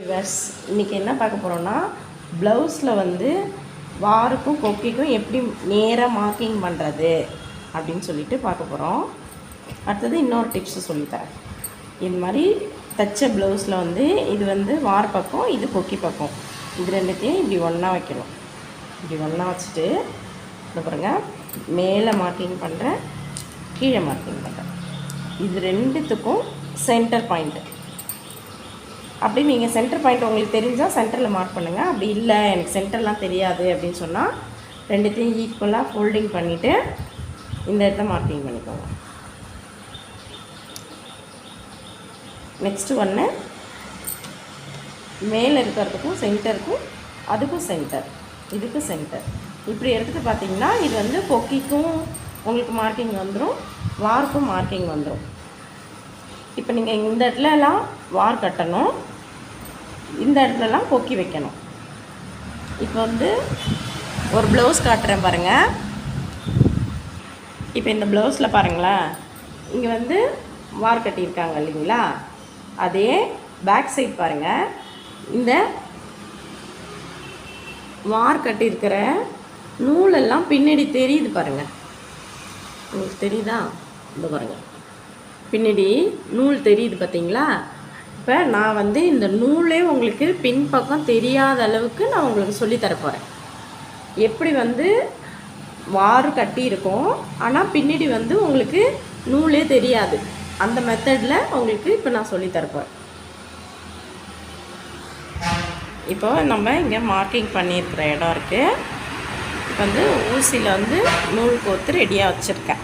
Viewers இன்றைக்கி என்ன பார்க்க போகிறோன்னா ப்ளவுஸில் வந்து வாருக்கும் கொக்கிக்கும் எப்படி நேராக மார்க்கிங் பண்ணுறது அப்படின்னு சொல்லிட்டு பார்க்க போகிறோம் அடுத்தது இன்னொரு டிப்ஸு சொல்லித்தரேன். இது மாதிரி தச்ச ப்ளவுஸில் வந்து இது வந்து வார் பக்கம் இது கொக்கி பக்கம். இது ரெண்டுத்தையும் இப்படி ஒன்றா வைக்கணும். இப்படி ஒன்றா வச்சுட்டு அதுக்கப்புறங்க மேலே மார்க்கிங் பண்ணுறேன் கீழே மார்க்கிங் பண்ணுறேன் இது ரெண்டுத்துக்கும் சென்டர் பாயிண்ட்டு அப்படி நீங்கள் சென்டர் பாயிண்ட் உங்களுக்கு தெரிஞ்சால் சென்டரில் மார்க் பண்ணுங்கள் அப்படி இல்லை எனக்கு சென்டர்லாம் தெரியாது அப்படின்னு சொன்னால் ரெண்டுத்தையும் ஈக்குவலாக ஃபோல்டிங் பண்ணிவிட்டு இந்த இடத்த மார்க்கிங் பண்ணிக்கோங்க. நெக்ஸ்ட்டு ஒன்று மேலே இருக்கிறதுக்கும் சென்டருக்கும் அதுக்கும் சென்டர் இதுக்கு சென்டர் இப்படி எடுத்துகிட்டு பார்த்தீங்கன்னா இது வந்து கொக்கிக்கும் உங்களுக்கு மார்க்கிங் வந்துடும் வார்க்கும் மார்க்கிங் வந்துடும் இப்போ நீங்கள் இந்த இடத்துலலாம் வார் கட்டணும். இந்த இடத்துலலாம் கொக்கி வைக்கணும். இப்போ வந்து ஒரு ப்ளவுஸ் காட்டுறேன் பாருங்கள் இப்போ இந்த ப்ளவுஸில் பாருங்களேன். இங்கே வந்து வார் கட்டியிருக்காங்க இல்லைங்களா? அதே பேக் சைட் பாருங்கள் இந்த வார் கட்டியிருக்கிற நூலெல்லாம் பின்னாடி தெரியுது பாருங்கள் உங்களுக்கு தெரியுதா? இந்த பாருங்கள் பின்னாடி நூல் தெரியுது பார்த்தீங்களா? இப்போ நான் வந்து இந்த நூலே உங்களுக்கு பின்பக்கம் தெரியாத அளவுக்கு நான் உங்களுக்கு சொல்லித் போகிறேன் எப்படி வந்து வாறு கட்டி இருக்கும் ஆனால் பின்னாடி வந்து உங்களுக்கு நூலே தெரியாது. அந்த மெத்தடில் உங்களுக்கு இப்போ நான் சொல்லித்தரப்போகிறேன் இப்போ நம்ம இங்கே மார்க்கிங் பண்ணியிருக்கிற இடம் இருக்குது இப்போ வந்து ஊசியில் வந்து நூல் கோத்து ரெடியாக வச்சுருக்கேன்.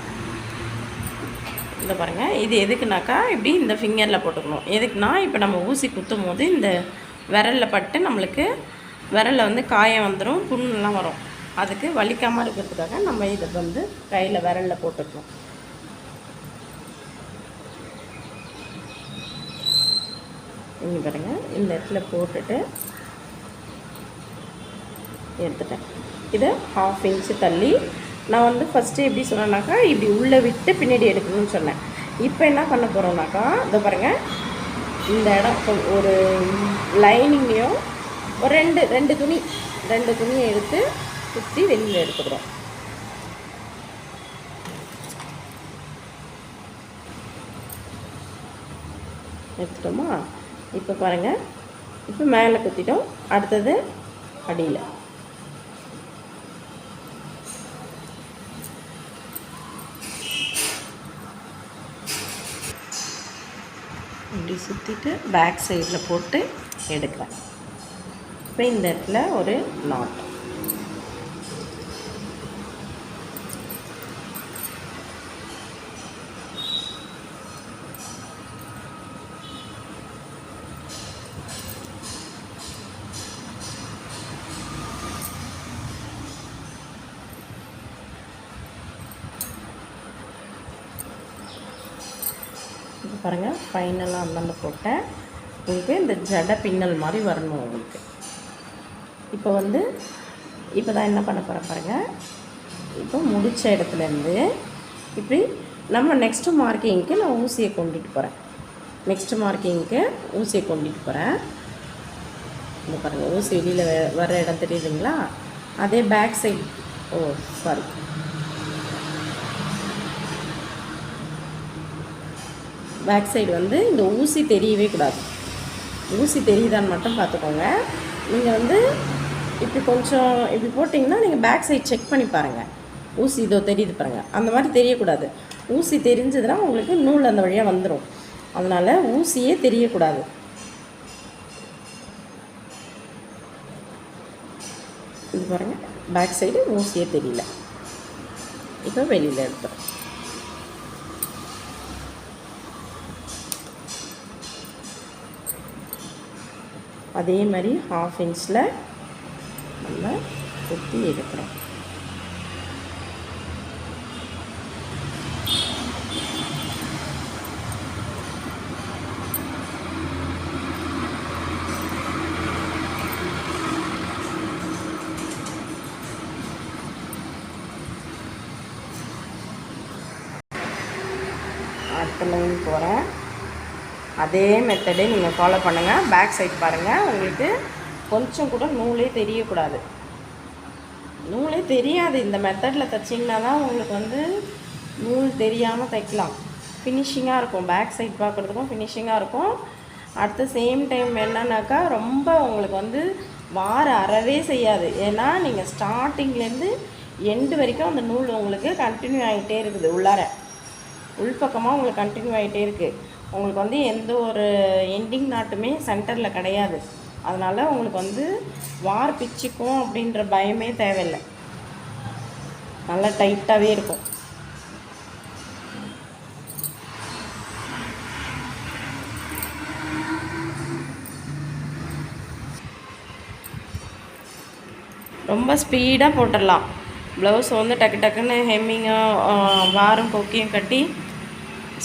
இந்த பாருங்கள் இது எதுக்குனாக்கா இப்படி இந்த ஃபிங்கரில் போட்டுக்கணும். எதுக்குன்னா இப்போ நம்ம ஊசி குத்தும் போது இந்த விரலில் பட்டு நம்மளுக்கு விரலில் வந்து காயம் வந்துடும் புண்ணெலாம் வரும். அதுக்கு வலிக்காமல் இருக்கிறதுக்காக நம்ம இதை வந்து கையில் விரலில் போட்டுக்கணும். இங்கே பாருங்கள் இந்த இடத்துல போட்டுட்டு எடுத்துட்டேன். இதை ஹாஃப் இன்ச்சு தள்ளி நான் வந்து ஃபஸ்ட்டு எப்படி சொன்னேன்னாக்கா இப்படி உள்ளே விட்டு பின்னாடி எடுக்கணும்னு சொன்னேன். இப்போ என்ன பண்ண போகிறோம்னாக்கா இதை பாருங்கள் இந்த இடம் ஒரு லைனிங்லேயும் ஒரு ரெண்டு ரெண்டு துணி ரெண்டு துணியை எடுத்து சுற்றி வெளியில் எடுத்துக்கிறோம். எடுத்துட்டோமா? இப்போ பாருங்கள் இப்போ மேலே குத்திட்டோம். அடுத்தது அடியில். இப்படி சுற்றிட்டு பேக் சைடில் போட்டு எடுக்கிறேன். இப்போ இந்த இடத்துல ஒரு நாட் பாருங்கள் ஃபைனலாக அந்தாண்ட போட்டேன். உங்களுக்கு இந்த ஜடை பின்னல் மாதிரி வரணும் உங்களுக்கு. இப்போ வந்து இப்போ தான் என்ன பண்ண போகிறேன் பாருங்கள் இப்போ முடித்த இடத்துலேருந்து இப்படி நம்ம நெக்ஸ்ட்டு மார்க்கிங்க்கு நான் ஊசியை கொண்டுட்டு போகிறேன் நெக்ஸ்ட்டு மார்க்கிங்க்கு ஊசியை கொண்டுட்டு போகிறேன் இந்த பாருங்கள் ஊசி வெளியில் வர இடம் தெரியுதுங்களா? அதே பேக் சைட் ஓ சாரி பேக் சைடு வந்து இந்த ஊசி தெரியவே கூடாது. ஊசி தெரியுதான்னு மட்டும் பார்த்துக்கோங்க. நீங்கள் வந்து இப்படி கொஞ்சம் இப்படி போட்டிங்கன்னா நீங்கள் பேக் சைடு செக் பண்ணி பாருங்கள் ஊசி இதோ தெரியுது பாருங்கள் அந்த மாதிரி தெரியக்கூடாது. ஊசி தெரிஞ்சதுன்னா உங்களுக்கு நூல் அந்த வழியாக வந்துடும் அதனால் ஊசியே தெரியக்கூடாது. இது பாருங்கள் பேக் சைடு ஊசியே தெரியல. இப்போ வெளியில் எடுத்துறோம். அதே மாதிரி ஹாஃப் இன்ச்சில் நம்ம குத்தி எடுக்கிறோம். அடுத்த லைன் போகிறேன் அதே மெத்தடே நீங்கள் ஃபாலோ பண்ணுங்கள் பேக் சைட் பாருங்கள் உங்களுக்கு கொஞ்சம் கூட நூலே தெரியக்கூடாது. நூலே தெரியாது. இந்த மெத்தடில் தைச்சிங்கன்னா தான் உங்களுக்கு வந்து நூல் தெரியாமல் தைக்கலாம். ஃபினிஷிங்காக இருக்கும். பேக் சைட் பார்க்குறதுக்கும் ஃபினிஷிங்காக இருக்கும். அடுத்த சேம் டைம் என்னன்னாக்கா ரொம்ப உங்களுக்கு வந்து வார அறவே செய்யாது. ஏன்னா நீங்கள் ஸ்டார்டிங்லேருந்து எண்டு வரைக்கும் அந்த நூல் உங்களுக்கு கண்டினியூ ஆகிட்டே இருக்குது உள்ளார. உள்பக்கமாக உங்களுக்கு கண்டினியூ ஆகிட்டே இருக்குது உங்களுக்கு வந்து எந்த ஒரு எண்டிங் நாட்டுமே சென்டரில் கிடையாது. அதனால் உங்களுக்கு வந்து வார் பிச்சுக்கும் அப்படின்ற பயமே தேவையில்லை. நல்லா டைட்டாகவே இருக்கும். ரொம்ப ஸ்பீடாக போட்டுடலாம். ப்ளவுஸ் வந்து டக்கு டக்குன்னு ஹெம்மிங்காக வாரம் கொக்கியும் கட்டி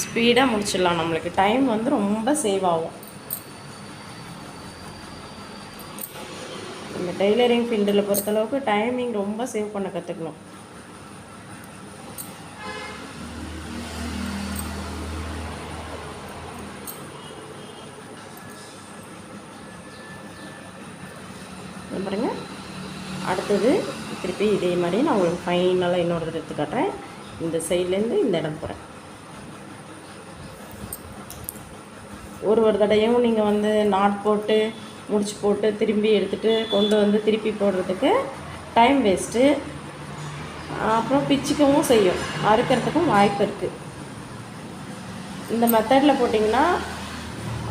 ஸ்பீடாக முடிச்சிடலாம். நம்மளுக்கு டைம் வந்து ரொம்ப சேவ் ஆகும். இந்த டெய்லரிங் ஃபீல்டில் பொறுத்தளவுக்கு டைமிங் ரொம்ப சேவ் பண்ண கற்றுக்கணும் பாருங்க. அடுத்தது திருப்பி இதே மாதிரி நான் உங்களுக்கு ஃபைனலாக இன்னொரு தடவை எடுத்து காட்டுறேன். இந்த சைட்லேருந்து இந்த இடம் போகிறேன் ஒரு ஒரு தடையும் நீங்கள் வந்து நாட் போட்டு முடிச்சு போட்டு திரும்பி எடுத்துகிட்டு கொண்டு வந்து திருப்பி போடுறதுக்கு டைம் வேஸ்ட்டு அப்புறம் பிச்சுக்கவும் செய்யும். அறுக்கிறதுக்கும் வாய்ப்பு இருக்குது இந்த மெத்தடில் போட்டிங்கன்னா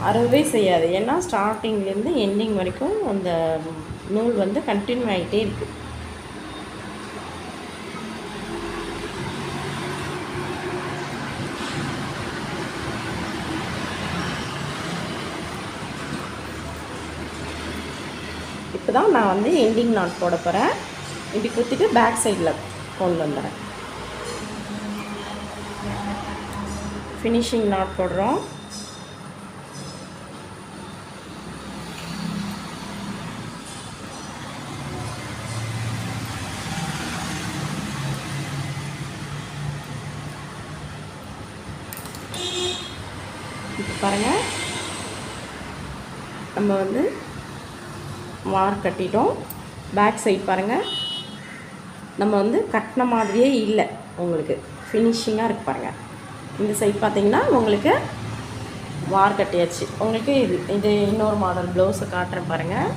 அறுவே செய்யாது. ஏன்னா ஸ்டார்டிங்லேருந்து எண்டிங் வரைக்கும் அந்த நூல் வந்து கண்டினியூ ஆகிட்டே இருக்குது தான் நான் வந்து எண்டிங் நாட் போட போகிறேன் இப்படி குத்திட்டு பேக் சைடில் கொண்டு வந்துடுறேன். ஃபினிஷிங் நாட் போடுறோம். இப்போ பாருங்கள் நம்ம வந்து மார்க் கட்டிட்டோம். பேக் சைட் பாருங்கள் நம்ம வந்து கட்டின மாதிரியே இல்லை உங்களுக்கு. ஃபினிஷிங்காக இருக்குது பாருங்கள் இந்த சைட் பார்த்தீங்கன்னா உங்களுக்கு வார் கட்டியாச்சு. உங்களுக்கு இது இது இன்னொரு மாடல் ப்ளவுஸை காட்டுறேன் பாருங்கள்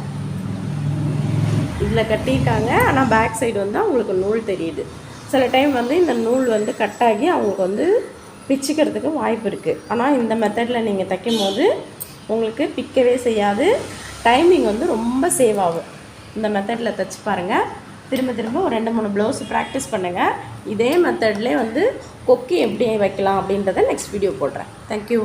இதில் கட்டிட்டாங்க. ஆனால் பேக் சைடு வந்து அவங்களுக்கு நூல் தெரியுது. சில டைம் வந்து இந்த நூல் வந்து கட்டாகி அவங்களுக்கு வந்து பிச்சுக்கிறதுக்கு வாய்ப்பு இருக்குது ஆனால் இந்த மெத்தடில் நீங்கள் தைக்கும் போது உங்களுக்கு பிக்கவே செய்யாது. டைமிங் வந்து ரொம்ப சேவ் ஆகும். இந்த மெத்தடில் தைச்சி பாருங்கள் திரும்ப திரும்ப ஒரு ரெண்டு மூணு ப்ளவுஸ் ப்ராக்டிஸ் பண்ணுங்கள் இதே மெத்தட்லேயே வந்து கொக்கி எப்படி வைக்கலாம் அப்படின்றத நெக்ஸ்ட் வீடியோ போடுறேன். தேங்க்யூ